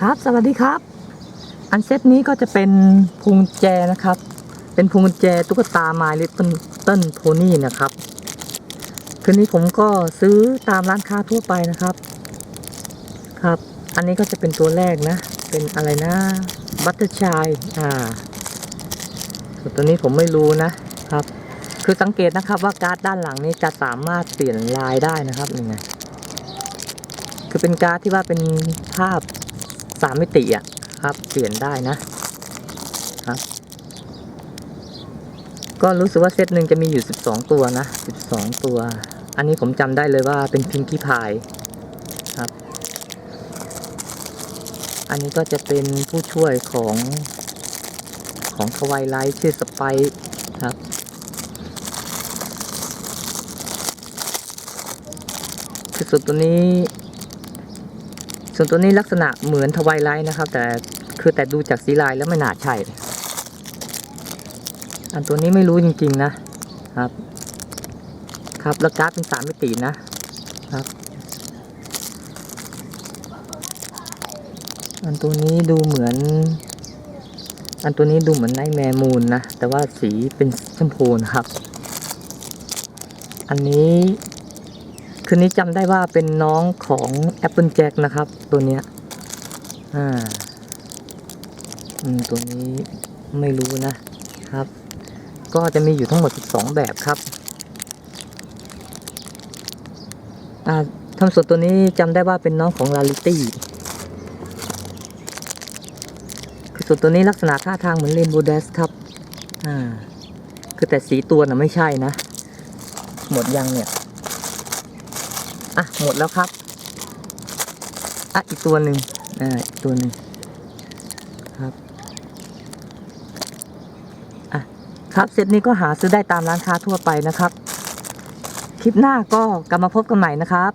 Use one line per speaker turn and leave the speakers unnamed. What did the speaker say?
ครับ สวัสดีครับ อันเซตนี้ก็จะเป็นพวงแจนะครับ เป็นพวงแจตุ๊กตา My Little Little Pony นะครับคืนนี้ผมก็ซื้อตามร้านค้าทั่วไปนะครับ ครับ อันนี้ก็จะเป็นตัวแรกนะ เป็นอะไรนะบัตเตอร์ชายอ่าตัวนี้ผมไม่รู้นะครับ คือสังเกตนะครับว่าการ์ดด้านหลังนี้จะสามารถเปลี่ยนลายได้นะครับนี่ไงคือเป็นการ์ดที่ว่าเป็นภาพ สามมิติอะครับเปลี่ยนได้นะครับ ก็รู้สึกว่าเซตหนึ่งจะมีอยู่ 12 ตัวนะ 12 ตัว อันนี้ผมจำได้เลยว่าเป็นพิงกี้พายครับ อันนี้ก็จะเป็นผู้ช่วยของของทวายไลท์ชื่อสไปครับคือส่วนตัวนี้ ส่วนตัวนี้ลักษณะเหมือนทวายไลท์นะครับ แต่คือแต่ดูจากสีลายแล้วไม่น่าใช่ อันตัวนี้ไม่รู้จริงๆนะครับ ครับแล้วการ์ดเป็นสามมิตินะครับ อันตัวนี้ดูเหมือน อันตัวนี้ดูเหมือนไนแมมูนนะ แต่ว่าสีเป็นชมพูนะครับ อันนี้ คืนนี้จำได้ว่าเป็นน้องของ Apple Jack นะครับ ตัวเนี้ยอ่าอืมตัวนี้ไม่รู้นะครับ ก็จะมีอยู่ทั้งหมด 12 แบบครับอ่าทำส่วนตัวนี้จำได้ว่าเป็นน้องของ Rarity คือส่วนตัวนี้ลักษณะท่าทางเหมือนเรนโบว์ Dash ครับ อ่า คือแต่สีตัวน่ะไม่ใช่นะ หมดยังเนี่ย อะหมดแล้วครับอะอีกตัวหนึ่งอ่าอีกตัวหนึ่งครับอะครับเซตนี้ก็หาซื้อได้ตามร้านค้าทั่วไปนะครับ คลิปหน้าก็กลับมาพบกันใหม่นะครับ